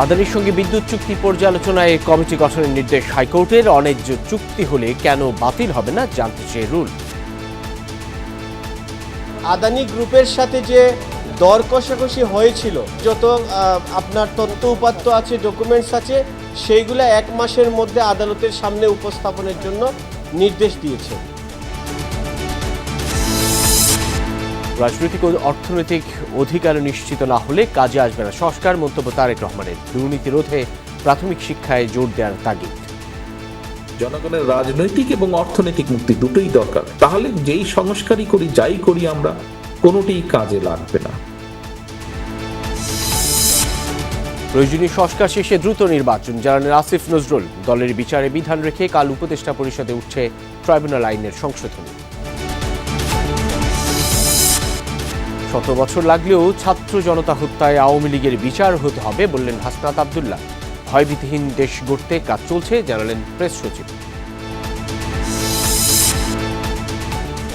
আদানির সঙ্গে বিদ্যুৎ চুক্তি পর্যালোচনায় কমিটি গঠনের নির্দেশ হাইকোর্টের অন্যায্য চুক্তি হলে কেন বাতিল হবে না জানতে চেয়ে রুল। আদানি গ্রুপের সাথে যে দর কষাকষি হয়েছিল, যত আপনার তথ্য উপাত্ত আছে, ডকুমেন্টস আছে, সেইগুলো এক মাসের মধ্যে আদালতের সামনে উপস্থাপনের জন্য নির্দেশ দিয়েছে। রাজনৈতিক ও অর্থনৈতিক অধিকার নিশ্চিত না হলে কাজে আসবে না। সংস্কার মন্তব্য তারেক রহমানের। দুর্নীতি রোধে প্রাথমিক শিক্ষায় জোর দেওয়ার তাগিদ। জনগণের রাজনৈতিক এবং অর্থনৈতিক মুক্তি দুটোই দরকার। তাহলে যেই সংস্কারই করি যাই করি আমরা কোনোটিই কাজে লাগবে না। প্রয়োজনীয় সংস্কার শেষে দ্রুত নির্বাচন। জানালেন আসিফ নজরুল। দলের বিচারে বিধান রেখে কাল উপদেষ্টা পরিষদে উঠছে ট্রাইব্যুনাল আইনের সংশোধনী। শত বছর লাগলেও ছাত্র জনতা হত্যায় আওয়ামী লীগের বিচার হতে হবে বললেন হাসনাত আবদুল্লাহ। ভয়ভীতিহীন দেশ গড়তে কাজ চলছে, জানালেন প্রেস সচিব।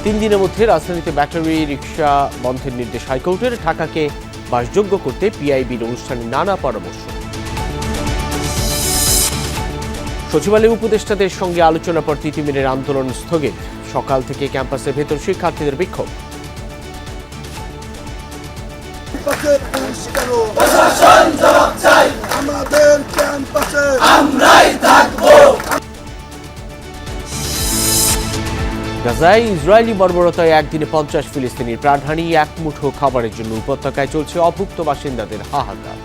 তিন দিনের মধ্যে রাজধানীতে ব্যাটারি রিক্সা বন্ধের নির্দেশ হাইকোর্টের, ঢাকাকে বাসযোগ্য করতে পিআইবির অনুষ্ঠানে নানা পরামর্শ। সচিবালয় উপদেষ্টাদের সঙ্গে আলোচনার পর তিতিমিরের আন্দোলন স্থগিত। সকাল থেকে ক্যাম্পাসের ভেতর শিক্ষার্থীদের বিক্ষোভ। ক্যাম্পাসে পুশ কেন আমাদের ক্যাম্পাসে গাজায় ইসরায়েলি বর্বরতায় একদিনে পঞ্চাশ ফিলিস্তিনির প্রাণহানি এক মুঠো খাবারের জন্য উপত্যকায় চলছে অভুক্ত বাসিন্দাদের হাহাকার।